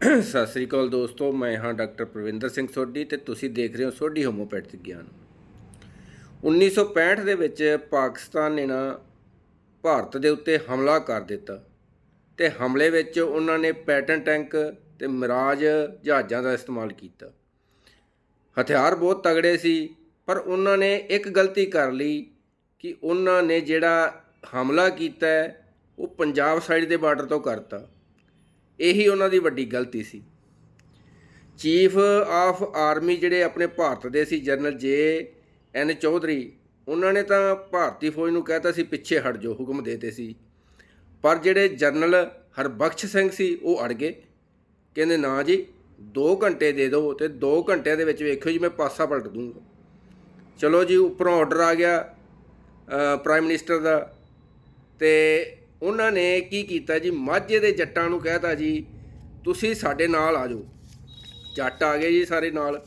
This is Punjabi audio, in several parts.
ਸਤਿ ਸ੍ਰੀ ਅਕਾਲ ਦੋਸਤੋ, ਮੈਂ ਹਾਂ ਡਾਕਟਰ ਪ੍ਰਵਿੰਦਰ ਸਿੰਘ ਸੋਢੀ ਤੇ ਤੁਸੀਂ ਦੇਖ ਰਹੇ ਹੋ ਸੋਢੀ ਹੋਮੋਪੈਥਿਕ ਗਿਆਨ। 1965 ਦੇ ਵਿੱਚ ਪਾਕਿਸਤਾਨ ਨੇ ਨਾ ਭਾਰਤ ਦੇ ਉੱਤੇ ਹਮਲਾ ਕਰ ਦਿੱਤਾ ਤੇ ਹਮਲੇ ਵਿੱਚ ਉਹਨਾਂ ਨੇ ਪੈਟਰਨ ਟੈਂਕ ਤੇ ਮਿਰਾਜ ਜਹਾਜ਼ਾਂ ਦਾ ਇਸਤੇਮਾਲ ਕੀਤਾ। ਹਥਿਆਰ ਬਹੁਤ ਤਗੜੇ ਸੀ, ਪਰ ਉਹਨਾਂ ਨੇ ਇੱਕ ਗਲਤੀ ਕਰ ਲਈ ਕਿ ਉਹਨਾਂ ਨੇ ਜਿਹੜਾ ਹਮਲਾ ਕੀਤਾ ਉਹ ਪੰਜਾਬ ਸਾਈਡ ਦੇ ਬਾਰਡਰ ਤੋਂ ਕਰਤਾ। ਇਹੀ ਉਹਨਾਂ ਦੀ ਵੱਡੀ ਗਲਤੀ ਸੀ। ਚੀਫ ਆਫ ਆਰਮੀ ਜਿਹੜੇ ਆਪਣੇ ਭਾਰਤ ਦੇ ਸੀ ਜਨਰਲ ਜੇ ਐਨ ਚੌਧਰੀ, ਉਹਨਾਂ ਨੇ ਤਾਂ ਭਾਰਤੀ ਫੌਜ ਨੂੰ ਕਹਿਤਾ ਸੀ, ਪਿੱਛੇ ਹਟ ਜਾਓ, ਹੁਕਮ ਦੇਤੇ ਸੀ। ਪਰ ਜਿਹੜੇ ਜਨਰਲ ਹਰਬਖਸ਼ ਸਿੰਘ ਸੀ, ਉਹ ਅੜ ਗਏ। ਕਹਿੰਦੇ, ਨਾ ਜੀ 2 ਘੰਟੇ ਦੇ ਦਿਓ ਤੇ 2 ਘੰਟਿਆਂ ਦੇ ਵਿੱਚ ਵੇਖਿਓ ਜੀ, ਮੈਂ ਪਾਸਾ ਪਲਟ ਦੂੰਗਾ। ਚਲੋ ਜੀ, ਉੱਪਰੋਂ ਆਰਡਰ ਆ ਗਿਆ ਪ੍ਰਾਈਮ ਮਿਨਿਸਟਰ ਦਾ ਤੇ ਉਹਨਾਂ ਨੇ ਕੀ ਕੀਤਾ ਜੀ? ਮਾਝੇ ਦੇ ਜੱਟਾਂ ਨੂੰ ਕਹਿਤਾ ਜੀ, ਤੁਸੀਂ ਸਾਡੇ ਨਾਲ ਆ ਜਾਓ। ਜੱਟ ਆ ਗਏ ਜੀ ਸਾਰੇ ਨਾਲ।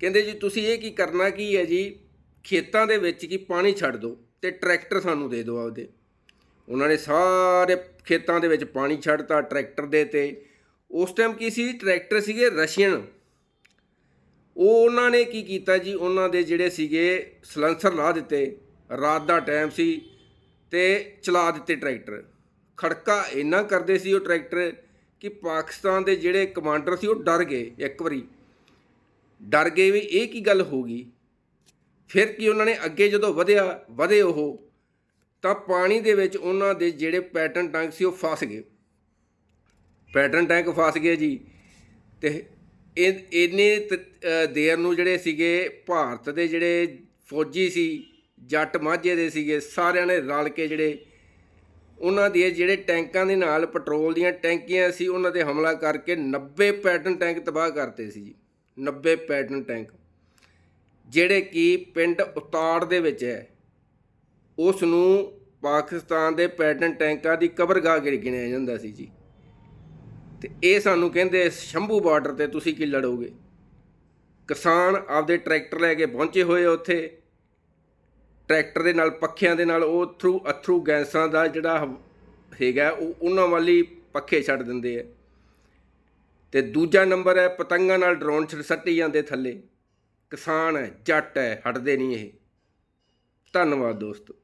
ਕਹਿੰਦੇ ਜੀ, ਤੁਸੀਂ ਇਹ ਕੀ ਕਰਨਾ ਕੀ ਹੈ ਜੀ? ਖੇਤਾਂ ਦੇ ਵਿੱਚ ਕੀ ਪਾਣੀ ਛੱਡ ਦਿਓ ਤੇ ਟਰੈਕਟਰ ਸਾਨੂੰ ਦੇ ਦਿਓ ਆਪਦੇ। ਉਹਨਾਂ ਨੇ ਸਾਰੇ ਖੇਤਾਂ ਦੇ ਵਿੱਚ ਪਾਣੀ ਛੱਡਤਾ ਟਰੈਕਟਰ ਦੇ ਤੇ। ਉਸ ਟਾਈਮ ਕੀ ਸੀ? ਟਰੈਕਟਰ ਸੀਗੇ ਰਸ਼ੀਅਨ। ਉਹ ਉਹਨਾਂ ਨੇ ਕੀ ਕੀਤਾ ਜੀ? ਉਹਨਾਂ ਦੇ ਜਿਹੜੇ ਸੀਗੇ ਸਲੰਸਰ ਲਾ ਦਿੱਤੇ। ਰਾਤ ਦਾ ਟਾਈਮ ਸੀ। ਤੇ ਚਲਾ ਦਿੱਤੇ ਟਰੈਕਟਰ। ਖੜਕਾ ਇੰਨਾ ਕਰਦੇ ਸੀ ਉਹ ਟਰੈਕਟਰ ਕਿ ਪਾਕਿਸਤਾਨ ਦੇ ਜਿਹੜੇ ਕਮਾਂਡਰ ਸੀ ਉਹ ਡਰ ਗਏ ਇੱਕ ਵਾਰੀ। ਡਰ ਗਏ ਵੀ ਇਹ ਕੀ ਗੱਲ ਹੋ ਗਈ? ਫਿਰ ਕੀ ਉਹਨਾਂ ਨੇ ਅੱਗੇ ਜਦੋਂ ਵਧਿਆ, ਵਧੇ ਉਹ, ਤਾਂ ਪਾਣੀ ਦੇ ਵਿੱਚ ਉਹਨਾਂ ਦੇ ਜਿਹੜੇ ਪੈਟਰਨ ਟੈਂਕ ਸੀ ਉਹ ਫਸ ਗਏ। ਪੈਟਰਨ ਟੈਂਕ ਫਸ ਗਏ ਜੀ ਤੇ ਇਹ, ਇੰਨੇ ਦੇਰ ਨੂੰ ਜਿਹੜੇ ਸੀਗੇ ਭਾਰਤ ਦੇ ਜਿਹੜੇ ਫੌਜੀ ਸੀ ਜੱਟ ਮਾਝੇ ਦੇ ਸੀਗੇ, ਸਾਰਿਆਂ ਨੇ ਰਲ ਕੇ ਜਿਹੜੇ ਉਹਨਾਂ ਦੇ ਜਿਹੜੇ ਟੈਂਕਾਂ ਦੇ ਨਾਲ ਪੈਟਰੋਲ ਦੀਆਂ ਟੈਂਕੀਆਂ ਸੀ, ਉਹਨਾਂ ਤੇ ਹਮਲਾ ਕਰਕੇ 90 ਪੈਟਰਨ ਟੈਂਕ ਤਬਾਹ ਕਰਤੇ ਸੀ ਜੀ 90 ਪੈਟਰਨ ਟੈਂਕ। ਜਿਹੜੇ ਕਿ ਪਿੰਡ ਉਤਾੜ ਦੇ ਵਿੱਚ ਹੈ ਉਸ ਨੂੰ ਪਾਕਿਸਤਾਨ ਦੇ ਪੈਟਰਨ ਟੈਂਕਾਂ ਦੀ ਕਬਰਗਾਹ ਗਿ- ਗਿਣਿਆ ਜਾਂਦਾ ਸੀ ਜੀ। ਤੇ ਇਹ ਸਾਨੂੰ ਕਹਿੰਦੇ, ਸ਼ੰਭੂ ਬਾਰਡਰ ਤੇ ਤੁਸੀਂ ਕੀ ਲੜੋਗੇ? ਕਿਸਾਨ ਆਪਦੇ ਟਰੈਕਟਰ ਲੈ ਕੇ ਪਹੁੰਚੇ ਹੋਏ ਉੱਥੇ ਟਰੈਕਟਰ ਦੇ ਨਾਲ, ਪੱਖਿਆਂ ਦੇ ਨਾਲ, ਉਹ ਥਰੂ ਅਥਰੂ ਗੈਸਾਂ ਦਾ ਜਿਹੜਾ ਹੈਗਾ, ਉਹ ਉਹਨਾਂ ਵਾਲੀ ਪੱਖੇ ਛੱਡ ਦਿੰਦੇ ਆ। ਤੇ ਦੂਜਾ ਨੰਬਰ ਹੈ, ਪਤੰਗਾਂ ਨਾਲ ਡਰੋਨ ਛੱਡ ਸੱਟੀ ਜਾਂਦੇ ਥੱਲੇ। ਕਿਸਾਨ ਹੈ, ਜੱਟ ਹੈ, ਹਟਦੇ ਨਹੀਂ ਇਹ। ਧੰਨਵਾਦ ਦੋਸਤੋ।